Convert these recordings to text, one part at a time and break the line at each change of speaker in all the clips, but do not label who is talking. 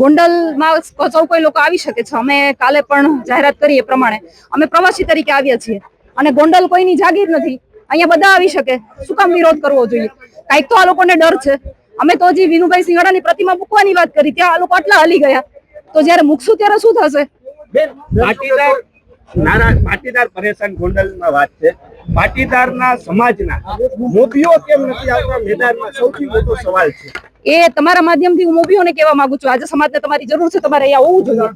ગોંડલમાં
સૌ કોઈ લોકો આવી શકે છે. અમે કાલે પણ જાહેરાત કરી એ પ્રમાણે. અમે પ્રવાસી તરીકે આવ્યા છીએ. અને ગોંડલ કોઈની જાગીર નથી. અહીંયા બધા આવી શકે. શું કામ વિરોધ કરવો જોઈએ? કાંઈક તો આ લોકોને ડર છે. અમે તો હજી વિનુભાઈ સિંગાડાની પ્રતિમા મૂકવાની વાત કરી. ત્યાં આ લોકો આટલા હલી ગયા. તો જ્યારે મૂકશું ત્યારે શું થશે?
પાટીદાર પાટીદાર પરેશાન ગોંડલમાં વાત છે. પાટીદારના સમાજના મોભીઓ કેમ નથી આવતા? મેદાનમાં સૌથી મોટો સવાલ છે.
એ તમારા માધ્યમથી હું મોભીઓને કહેવા માંગુ છું. આજે સમાજને તમારી જરૂર છે તમારે અહીંયા હોવું જોઈએ.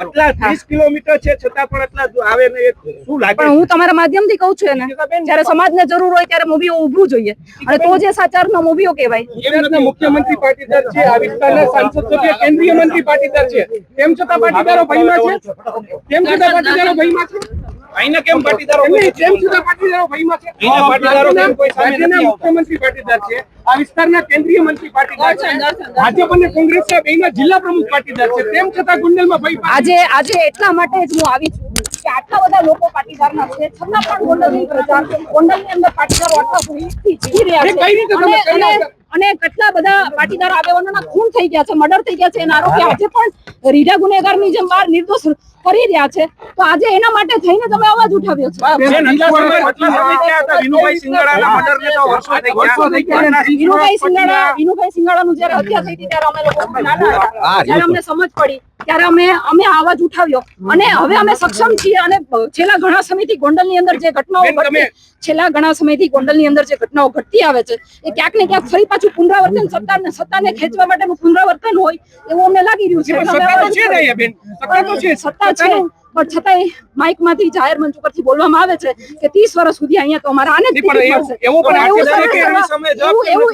આટલા ત્રીસ કિલોમીટર છે છતાં પણ આટલા આવે ને શું લાગે
પણ હું તમારા માધ્યમથી કહું છું એને. જ્યારે સમાજને જરૂર હોય ત્યારે મોભીઓ ઊભું જોઈએ. અને તો જે સાચારનો મોભીઓ કહેવાય.
ગુજરાતના મુખ્યમંત્રી પાટીદાર છે આ વિસ્તારના સાંસદ સભ્ય કેન્દ્રીય મંત્રી પાટીદાર છે. તેમ છતાં પાટીદારો ભયમાં છે? તેમ છતાં પાટીદારો ભયમાં છે?
અહીંના કેમ પાટીદારો
તેમ છતાં પાટીદારો ભાઈમાં છે.
અહીંના પાટીદારો કેમ કોઈ સામે નથી આવતા?
મુખ્યમંત્રી પાટીદાર છે. આ વિસ્તારના કેન્દ્રીય મંત્રી પાટીદાર છે. ભાજપ અને કોંગ્રેસના બેયના જિલ્લા પ્રમુખ પાટીદાર છે. તેમ છતાં ગુંડલમાં ભાઈ
આજે આજે એટલા માટે જ હું આવી છું કે આટલા બધા લોકો પાટીદારના છે. છતાં પણ ગોંડલની પ્રજા ગોંડલની અંદર પાટીદારો આટલા ભૂમિથી જીવી રહ્યા છે અને કેટલા બધા પાટીદાર આગેવાનોના ખૂન થઈ ગયા છે મર્ડર થઈ ગયા છે. એના આરોપી આજે પણ રીઢા ગુનેગારની જેમ બાર નિર્દોષ ફરી રહ્યા છે તો આજે એના માટે થઈને તમે અવાજ ઉઠાવ્યો છે.
વિનુભાઈ
સિંગાડા વિનુભાઈ સિંગાડાનું જ્યારે હત્યા થઈ હતી ત્યારે અમે લોકો અમને સમજ પડી. ત્યારે અમે અમે આ અવાજ ઉઠાવ્યો. અને હવે અમે સક્ષમ છીએ અને છેલ્લા ઘણા સમયથી ગોંડલની અંદર જે ઘટનાઓ ઘટતી છેલ્લા ઘણા સમયથી ગોંડલની અંદર જે ઘટનાઓ ઘટતી આવે છે એ ક્યાંક ને ક્યાંક ફરી પાછું પુનરાવર્તન સત્તાને સત્તાને ખેંચવા માટેનું પુનરાવર્તન હોય એવું અમને લાગી રહ્યું છે.
સત્તા છે
પણ છતાંય માઇકમાંથી જાહેર મંચ ઉપરથી બોલવામાં આવે છે કે ત્રીસ વર્ષ સુધી અહીંયા તો અમારા આને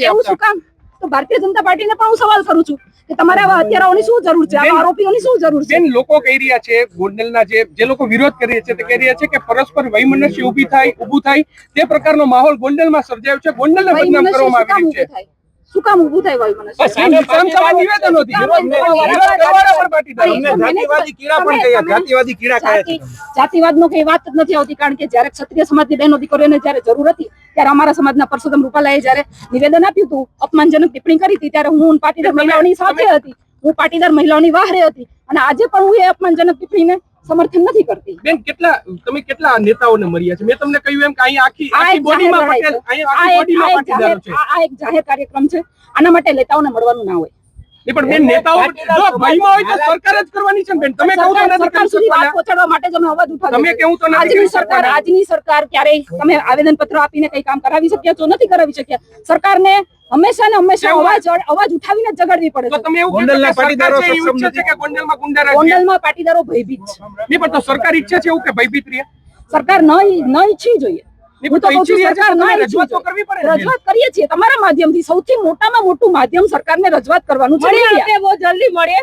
એવું
શું કામ? તો ભારતીય જનતા પાર્ટીને પણ હું સવાલ કરું છું કે તમારે આવા હત્યારાઓની શું જરૂર છે? આવા આરોપીઓની શું જરૂર છે?
લોકો કહી રહ્યા છે ગોંડલના જે જે લોકો વિરોધ કરી રહ્યા છે તે કહી રહ્યા છે કે પરસ્પર વૈમનસ્ય ઊભી થાય ઊભું થાય. તે પ્રકારનો માહોલ ગોંડલમાં સર્જાયો છે. ગોંડલને બદનામ કરવામાં
શું
આવી છે.
શું કામ ઊભું થાય વય.
વિરોધ કરવાના પણ પાટીદારો.
અમને જાતિવાદી કીડા પણ કહ્યા જાતિવાદી કીડા કહે છે.
જાતિ- જાતિવાદનો કઈ વાત જ નથી આવતી કારણ કે જ્યારે ક્ષત્રિય સમાજની બહેનો દીકરીઓને જ્યારે જરૂર હતી ત્યારે અમારા સમાજના પરસોત્તમ રૂપાલાએ જ્યારે નિવેદન આપ્યું હતું અપમાનજનક ટિપ્પણી કરી હતી ત્યારે હું પાટીદાર મહિલાઓની સાથે હતી. હું પાટીદાર મહિલાઓની વાહરે હતી. અને આજે પણ હું એ અપમાનજનક ટિપ્પણીને સમર્થન નથી કરતી.
બેન કેટલા તમે કેટલા નેતાઓને મળ્યા છે? મેં તમને કહ્યું એમ કે અહીં આખી આખી બોડીમાં પટેલ
આ
આખી બોડીમાં
એક
છે.
આ- એક જાહેર કાર્યક્રમ છે. આના માટે નેતાઓને મળવાનું ના હોય.
નહીં, પણ બેન નેતાઓ જો ભયમાં હોય તો સરકાર જ કરવાની છે બેન. તમે કહું તો
સરકાર-
નથી કરી શકવાના.
પહોંચાડવા માટે તમે અવાજ ઉઠાવ્યો
તમે. કેવું તો નથી
આજની સરકાર આજની સરકાર ક્યારેય તમે આવેદન પત્ર આપીને કઈ કામ કરાવી શક્યા? છો નથી કરાવી શક્યા? સરકારને હંમેશા ને હંમેશા અવાજ અવાજ ઉઠાવીને જ પડે
તો તમે એવું
ગોંડલના પાટીદારો
છે
સક્ષમ
છે
નથી.
કે ગોંડલમાં ગુંડા રહે?
ગોંડલમાં પાટીદારો ભયભીત છે
નહીં, પણ તો સરકાર ઈચ્છે છે એવું કે ભયભીત રહે
સરકાર ન ન ઈચ્છી જોઈએ હું તો કહું છું
ઈચ્છી
સરકાર ન
રજૂઆત. કરવી પડે.
રજૂઆત કરીએ છીએ તમારા માધ્યમથી સૌથી મોટામાં મોટું માધ્યમ સરકારને રજૂઆત કરવાનું છે
મળે બહુ જલ્દી મળીએ